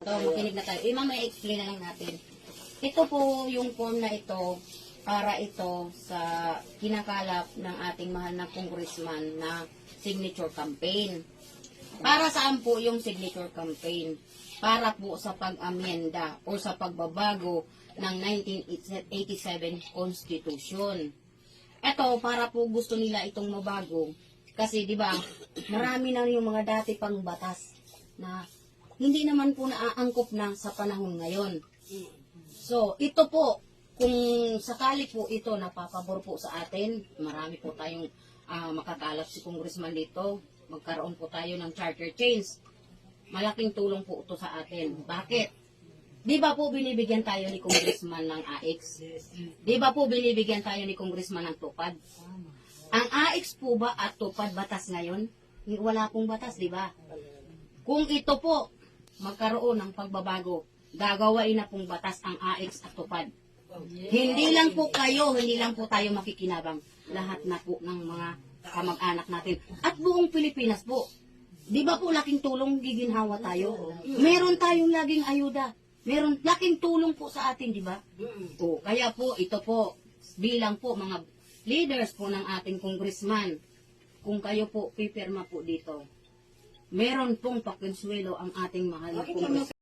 Ito, makinig na tayo. Eh, mamaya explain na lang natin. Ito po yung form na ito para ito sa kinakalap ng ating mahal na congressman na signature campaign. Para saan po yung signature campaign? Para po sa pag-amenda o sa pagbabago ng 1987 Constitution. Ito, para po gusto nila itong mabago. Kasi, di ba, marami na yung mga dati pang batas na hindi naman po naaangkop na sa panahon ngayon. So, ito po, kung sakali po ito napapabor po sa atin, marami po tayong ah, makakalap si Congressman dito, magkaroon po tayo ng charter change. Malaking tulong po ito sa atin. Bakit? Di ba po binibigyan tayo ni Congressman ng AX? Di ba po binibigyan tayo ni Congressman ng tupad? Ang AX po ba at tupad batas ngayon? Wala pong batas, di ba? Kung ito po, magkaroon ng pagbabago, gagawain na pong batas ang AX at tupad. Hindi lang po kayo, hindi lang po tayo makikinabang. Lahat na po ng mga kamag-anak natin. At buong Pilipinas po. Di ba po laking tulong giginhawa tayo? Meron tayong laging ayuda. Meron laking tulong po sa atin, di ba? O, kaya po, ito po, bilang po mga leaders po ng ating congressman, kung kayo po pipirma po dito, meron pong pakonsuelo ang ating mahal na.